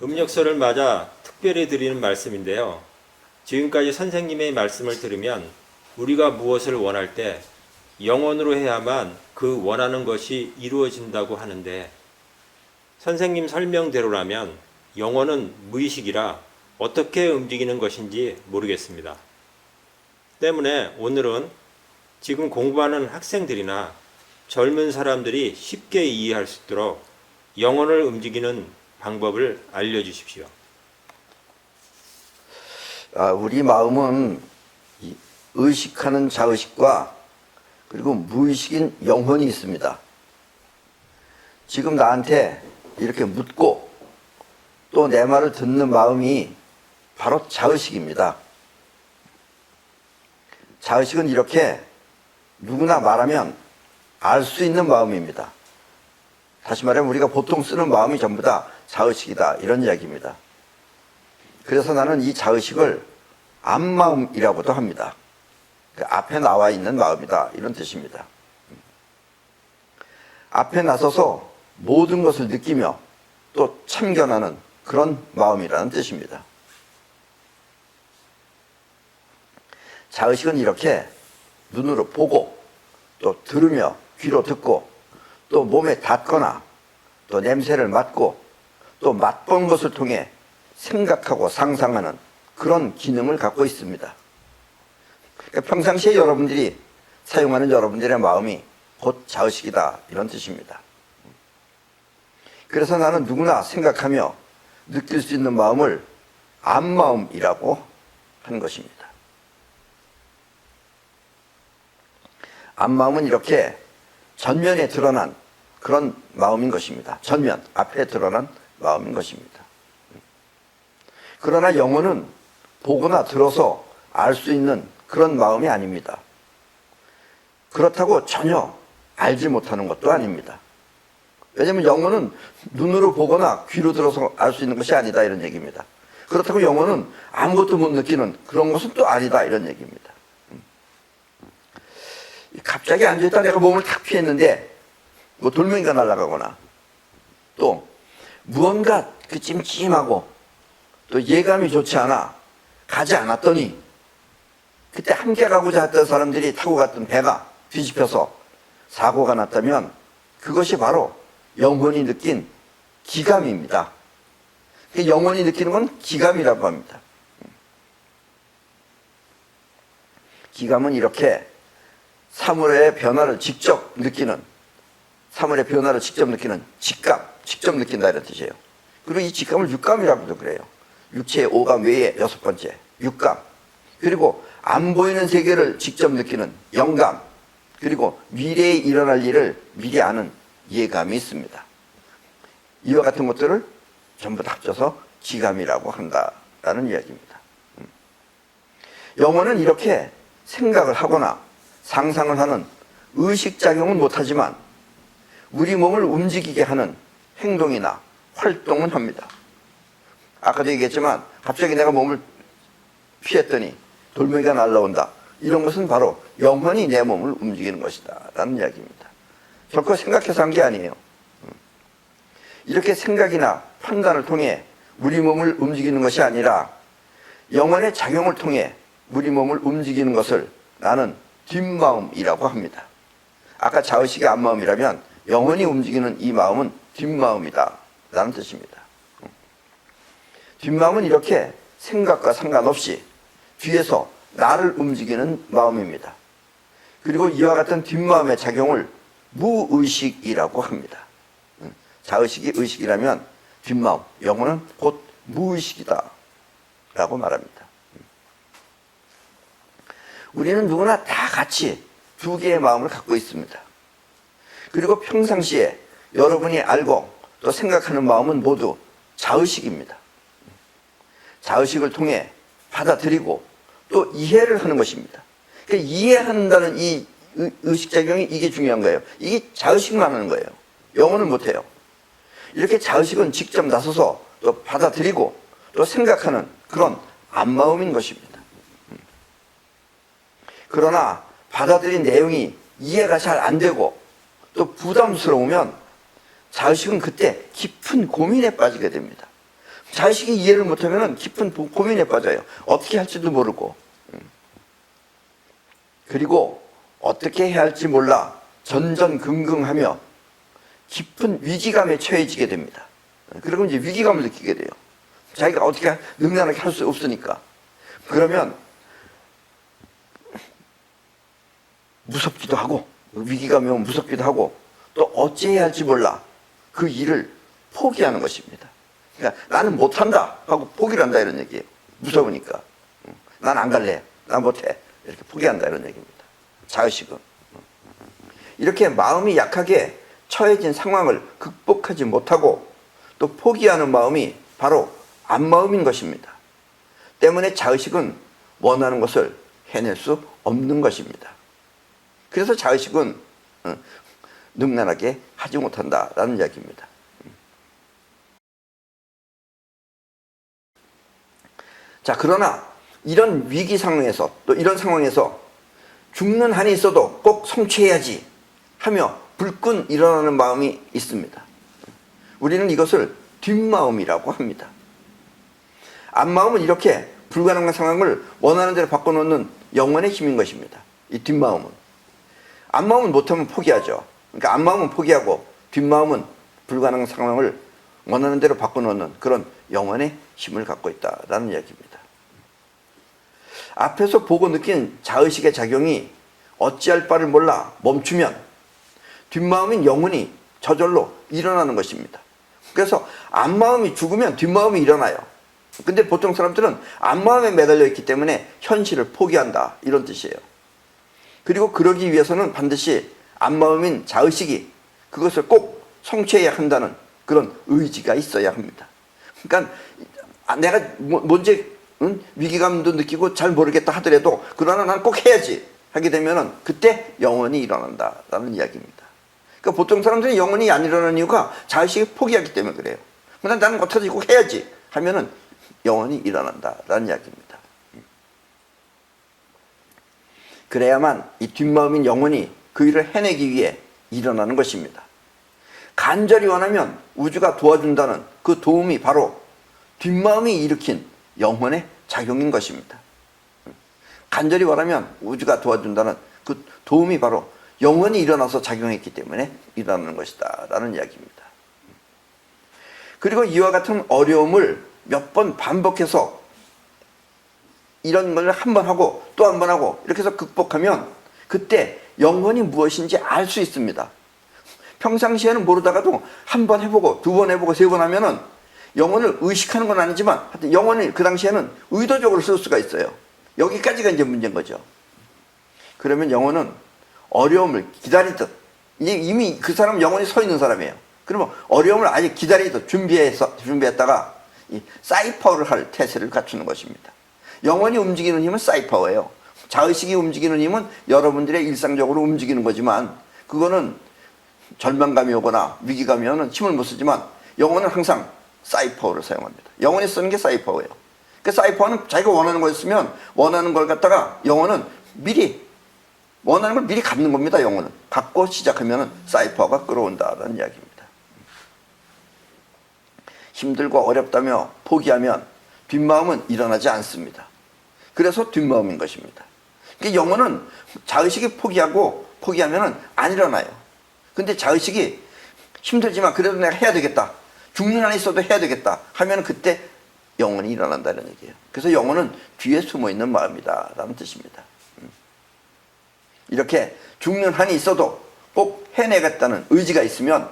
음력설을 맞아 특별히 드리는 말씀인데요. 지금까지 선생님의 말씀을 들으면 우리가 무엇을 원할 때 영혼으로 해야만 그 원하는 것이 이루어진다고 하는데 선생님 설명대로라면 영혼은 무의식이라 어떻게 움직이는 것인지 모르겠습니다. 때문에 오늘은 지금 공부하는 학생들이나 젊은 사람들이 쉽게 이해할 수 있도록 영혼을 움직이는 방법을 알려주십시오. 아, 우리 마음은 이 의식하는 자의식과 그리고 무의식인 영혼이 있습니다. 지금 나한테 이렇게 묻고 또 내 말을 듣는 마음이 바로 자의식입니다. 자의식은 이렇게 누구나 말하면 알 수 있는 마음입니다. 다시 말하면 우리가 보통 쓰는 마음이 전부 다 자의식이다 이런 이야기입니다. 그래서 나는 이 자의식을 앞마음이라고도 합니다. 그 앞에 나와 있는 마음이다 이런 뜻입니다. 앞에 나서서 모든 것을 느끼며 또 참견하는 그런 마음이라는 뜻입니다. 자의식은 이렇게 눈으로 보고 또 들으며 귀로 듣고 또 몸에 닿거나 또 냄새를 맡고 또 맛본 것을 통해 생각하고 상상하는 그런 기능을 갖고 있습니다. 그러니까 평상시에 여러분들이 사용하는 여러분들의 마음이 곧 자의식이다 이런 뜻입니다. 그래서 나는 누구나 생각하며 느낄 수 있는 마음을 앞마음이라고 하는 것입니다. 앞마음은 이렇게 전면에 드러난 그런 마음인 것입니다. 전면, 앞에 드러난 마음인 것입니다. 그러나 영혼은 보거나 들어서 알 수 있는 그런 마음이 아닙니다. 그렇다고 전혀 알지 못하는 것도 아닙니다. 왜냐하면 영혼은 눈으로 보거나 귀로 들어서 알 수 있는 것이 아니다 이런 얘기입니다. 그렇다고 영혼은 아무것도 못 느끼는 그런 것은 또 아니다 이런 얘기입니다. 갑자기 앉아있다 내가 몸을 탁 피했는데 뭐 돌멩이가 날아가거나 또 무언가 그 찜찜하고 또 예감이 좋지 않아 가지 않았더니 그때 함께 가고자 했던 사람들이 타고 갔던 배가 뒤집혀서 사고가 났다면 그것이 바로 영혼이 느낀 기감입니다. 그 영혼이 느끼는 건 기감이라고 합니다. 기감은 이렇게 사물의 변화를 직접 느끼는 사물의 변화를 직접 느끼는 직감, 직접 느낀다 이런 뜻이에요. 그리고 이 직감을 육감이라고도 그래요. 육체의 오감 외에 여섯 번째 육감. 그리고 안 보이는 세계를 직접 느끼는 영감. 그리고 미래에 일어날 일을 미리 아는 예감이 있습니다. 이와 같은 것들을 전부 다 합쳐서 기감이라고 한다라는 이야기입니다. 음. 영혼은 이렇게 생각을 하거나 상상을 하는 의식작용은 못하지만 우리 몸을 움직이게 하는 행동이나 활동은 합니다. 아까도 얘기했지만 갑자기 내가 몸을 피했더니 돌멩이가 날라온다. 이런 것은 바로 영혼이 내 몸을 움직이는 것이다. 라는 이야기입니다. 결코 생각해서 한 게 아니에요. 이렇게 생각이나 판단을 통해 우리 몸을 움직이는 것이 아니라 영혼의 작용을 통해 우리 몸을 움직이는 것을 나는 뒷마음이라고 합니다. 아까 자의식이 앞마음이라면 영혼이 움직이는 이 마음은 뒷마음이다. 라는 뜻입니다. 뒷마음은 이렇게 생각과 상관없이 뒤에서 나를 움직이는 마음입니다. 그리고 이와 같은 뒷마음의 작용을 무의식이라고 합니다. 자의식이 의식이라면 뒷마음, 영혼은 곧 무의식이다. 라고 말합니다. 우리는 누구나 다 같이 두 개의 마음을 갖고 있습니다. 그리고 평상시에 여러분이 알고 또 생각하는 마음은 모두 자의식입니다. 자의식을 통해 받아들이고 또 이해를 하는 것입니다. 그러니까 이해한다는 이 의식작용이 이게 중요한 거예요. 이게 자의식만 하는 거예요. 영어는 못해요. 이렇게 자의식은 직접 나서서 또 받아들이고 또 생각하는 그런 안마음인 것입니다. 그러나 받아들인 내용이 이해가 잘 안 되고 또 부담스러우면 자의식은 그때 깊은 고민에 빠지게 됩니다. 자의식이 이해를 못하면 깊은 고- 고민에 빠져요. 어떻게 할지도 모르고. 음. 그리고 어떻게 해야 할지 몰라 전전긍긍하며 깊은 위기감에 처해지게 됩니다. 그리고 이제 위기감을 느끼게 돼요. 자기가 어떻게 능란하게 할 수 없으니까. 그러면 무섭기도 하고 위기감이 오면 무섭기도 하고 또 어찌해야 할지 몰라 그 일을 포기하는 것입니다. 그러니까 나는 못한다 하고 포기를 한다 이런 얘기예요. 무서우니까. 난 안 갈래. 난 못해. 이렇게 포기한다 이런 얘기입니다. 자의식은. 이렇게 마음이 약하게 처해진 상황을 극복하지 못하고 또 포기하는 마음이 바로 안마음인 것입니다. 때문에 자의식은 원하는 것을 해낼 수 없는 것입니다. 그래서 자의식은 어, 능란하게 하지 못한다라는 이야기입니다. 자, 그러나 이런 위기 상황에서 또 이런 상황에서 죽는 한이 있어도 꼭 성취해야지 하며 불끈 일어나는 마음이 있습니다. 우리는 이것을 뒷마음이라고 합니다. 앞마음은 이렇게 불가능한 상황을 원하는 대로 바꿔놓는 영혼의 힘인 것입니다. 이 뒷마음은. 앞마음은 못하면 포기하죠. 그러니까 앞마음은 포기하고 뒷마음은 불가능한 상황을 원하는 대로 바꿔놓는 그런 영혼의 힘을 갖고 있다라는 이야기입니다. 앞에서 보고 느낀 자의식의 작용이 어찌할 바를 몰라 멈추면 뒷마음인 영혼이 저절로 일어나는 것입니다. 그래서 앞마음이 죽으면 뒷마음이 일어나요. 근데 보통 사람들은 앞마음에 매달려 있기 때문에 현실을 포기한다. 이런 뜻이에요. 그리고 그러기 위해서는 반드시 앞마음인 자의식이 그것을 꼭 성취해야 한다는 그런 의지가 있어야 합니다. 그러니까 아, 내가 뭐- 뭔지 응? 위기감도 느끼고 잘 모르겠다 하더라도 그러나 난 꼭 해야지 하게 되면은 그때 영원히 일어난다라는 이야기입니다. 그러니까 보통 사람들이 영원히 안 일어나는 이유가 자의식이 포기하기 때문에 그래요. 근데 나는 못하지 꼭 해야지 하면은 영원히 일어난다라는 이야기입니다. 그래야만 이 뒷마음인 영혼이 그 일을 해내기 위해 일어나는 것입니다. 간절히 원하면 우주가 도와준다는 그 도움이 바로 뒷마음이 일으킨 영혼의 작용인 것입니다. 간절히 원하면 우주가 도와준다는 그 도움이 바로 영혼이 일어나서 작용했기 때문에 일어나는 것이다. 라는 이야기입니다. 그리고 이와 같은 어려움을 몇 번 반복해서 이런 걸 한 번 하고 또 한 번 하고 이렇게 해서 극복하면 그때 영혼이 무엇인지 알 수 있습니다. 평상시에는 모르다가도 한 번 해보고 두 번 해보고 세 번 하면은 영혼을 의식하는 건 아니지만 하여튼 영혼을 그 당시에는 의도적으로 쓸 수가 있어요. 여기까지가 이제 문제인 거죠. 그러면 영혼은 어려움을 기다리듯 이미 그 사람 영혼이 서 있는 사람이에요. 그러면 어려움을 아직 기다리듯 준비해서 준비했다가 이 사이퍼를 할 태세를 갖추는 것입니다. 영혼이 움직이는 힘은 사이퍼예요. 자의식이 움직이는 힘은 여러분들의 일상적으로 움직이는 거지만 그거는 절망감이 오거나 위기감이 오는 힘을 못 쓰지만 영혼은 항상 사이퍼를 사용합니다. 영혼이 쓰는 게 사이퍼예요. 그 사이퍼는 자기가 원하는 거였으면 원하는 걸 갖다가 영혼은 미리 원하는 걸 미리 갖는 겁니다. 영혼은 갖고 시작하면은 사이퍼가 끌어온다라는 이야기입니다. 힘들고 어렵다며 포기하면 뒷마음은 일어나지 않습니다. 그래서 뒷마음인 것입니다. 그 영혼은 자의식이 포기하고 포기하면은 안 일어나요. 근데 자의식이 힘들지만 그래도 내가 해야 되겠다. 죽는 한이 있어도 해야 되겠다. 하면 그때 영혼이 일어난다는 얘기예요. 그래서 영혼은 뒤에 숨어 있는 마음이다. 라는 뜻입니다. 음. 이렇게 죽는 한이 있어도 꼭 해내겠다는 의지가 있으면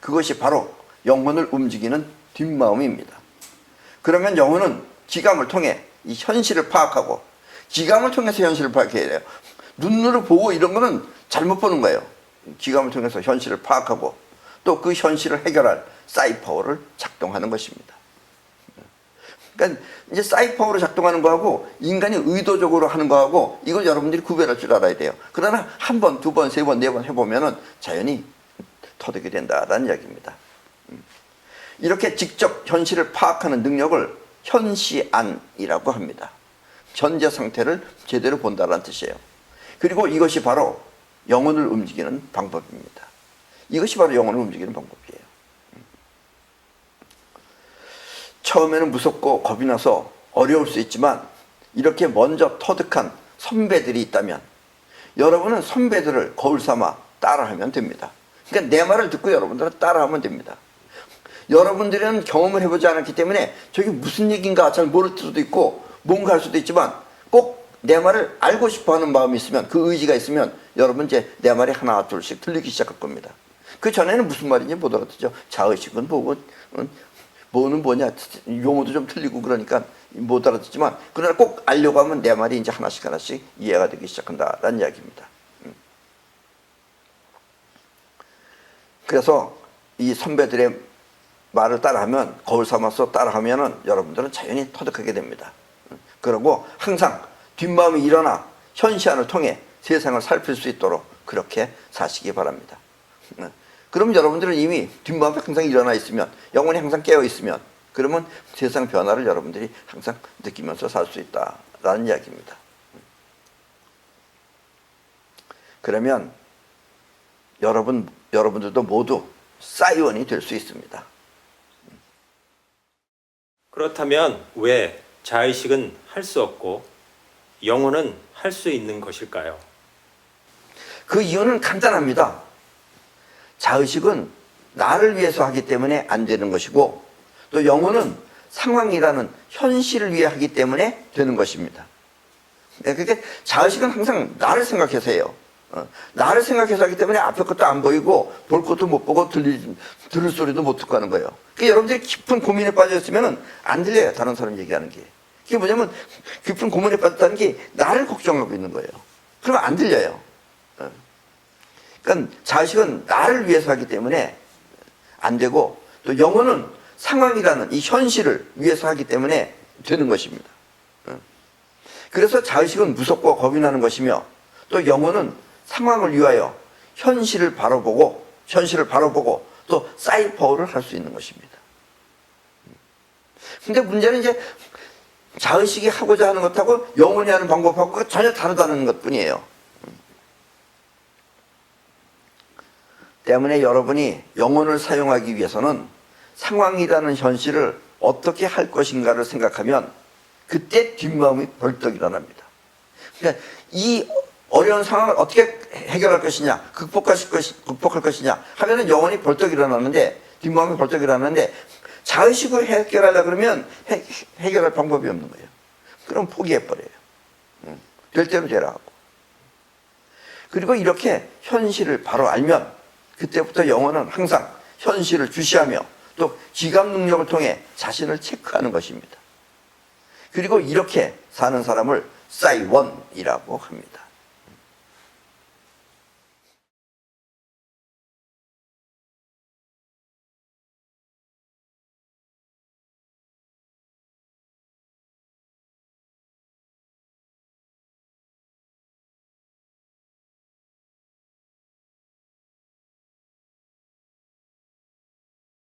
그것이 바로 영혼을 움직이는 뒷마음입니다. 그러면 영혼은 기감을 통해 이 현실을 파악하고 기감을 통해서 현실을 파악해야 돼요. 눈으로 보고 이런 거는 잘못 보는 거예요. 기감을 통해서 현실을 파악하고 또 그 현실을 해결할 사이퍼를 작동하는 것입니다. 그러니까 이제 사이퍼로 작동하는 거하고 인간이 의도적으로 하는 거하고 이걸 여러분들이 구별할 줄 알아야 돼요. 그러나 한 번, 두 번, 세 번, 네 번 해보면은 자연히 터득이 된다라는 이야기입니다. 음. 이렇게 직접 현실을 파악하는 능력을 현시안이라고 합니다. 현재 상태를 제대로 본다는 뜻이에요. 그리고 이것이 바로 영혼을 움직이는 방법입니다. 이것이 바로 영혼을 움직이는 방법이에요. 처음에는 무섭고 겁이 나서 어려울 수 있지만 이렇게 먼저 터득한 선배들이 있다면 여러분은 선배들을 거울 삼아 따라하면 됩니다. 그러니까 내 말을 듣고 여러분들은 따라하면 됩니다. 여러분들은 경험을 해보지 않았기 때문에 저게 무슨 얘기인가 잘 모를 수도 있고 뭔가 할 수도 있지만 꼭 내 말을 알고 싶어 하는 마음이 있으면 그 의지가 있으면 여러분 이제 내 말이 하나 둘씩 들리기 시작할 겁니다. 그 전에는 무슨 말인지 못 알아듣죠. 자의식은 응? 뭐는 뭐냐 용어도 좀 틀리고 그러니까 못 알아듣지만 그러나 꼭 알려고 하면 내 말이 이제 하나씩 하나씩 이해가 되기 시작한다라는 이야기입니다. 음. 그래서 이 선배들의 말을 따라하면 거울 삼아서 따라하면은 여러분들은 자연히 터득하게 됩니다. 음. 그리고 항상 뒷마음이 일어나 현시안을 통해 세상을 살필 수 있도록 그렇게 사시기 바랍니다. 음. 그럼 여러분들은 이미 뒷마음이 항상 일어나 있으면 영혼이 항상 깨어 있으면 그러면 세상 변화를 여러분들이 항상 느끼면서 살 수 있다라는 이야기입니다. 그러면 여러분 여러분들도 모두 사이원이 될 수 있습니다. 그렇다면 왜 자의식은 할 수 없고 영혼은 할 수 있는 것일까요? 그 이유는 간단합니다. 자의식은 나를 위해서 하기 때문에 안 되는 것이고 또 영혼은 상황이라는 현실을 위해 하기 때문에 되는 것입니다. 네, 그러니까 자의식은 항상 나를 생각해서 해요. 어, 나를 생각해서 하기 때문에 앞에 것도 안 보이고 볼 것도 못 보고 들리, 들을 소리도 못 듣고 하는 거예요. 그러니까 여러분들이 깊은 고민에 빠졌으면 안 들려요. 다른 사람 얘기하는 게. 그게 뭐냐면 깊은 고민에 빠졌다는 게 나를 걱정하고 있는 거예요. 그러면 안 들려요. 어. 그러니까 자식은 나를 위해서 하기 때문에 안 되고 또 영혼은 상황이라는 이 현실을 위해서 하기 때문에 되는 것입니다. 어. 그래서 자의식은 무섭고 겁이 나는 것이며 또 영혼은 상황을 위하여 현실을 바로 보고 현실을 바로 보고 또 사이퍼를 할 수 있는 것입니다. 근데 문제는 이제 자의식이 하고자 하는 것하고 영혼이 하는 방법하고 전혀 다르다는 것 뿐이에요. 때문에 여러분이 영혼을 사용하기 위해서는 상황이라는 현실을 어떻게 할 것인가를 생각하면 그때 뒷마음이 벌떡 일어납니다. 그러니까 이 어려운 상황을 어떻게 해결할 것이냐, 극복할, 것이, 극복할 것이냐 하면은 영혼이 벌떡 일어나는데 뒷마음이 벌떡 일어나는데 자의식으로 해결하려 그러면 해, 해결할 방법이 없는 거예요. 그럼 포기해버려요. 응. 될 대로 되라 하고. 그리고 이렇게 현실을 바로 알면 그때부터 영혼은 항상 현실을 주시하며 또 지감 능력을 통해 자신을 체크하는 것입니다. 그리고 이렇게 사는 사람을 사이원이라고 합니다.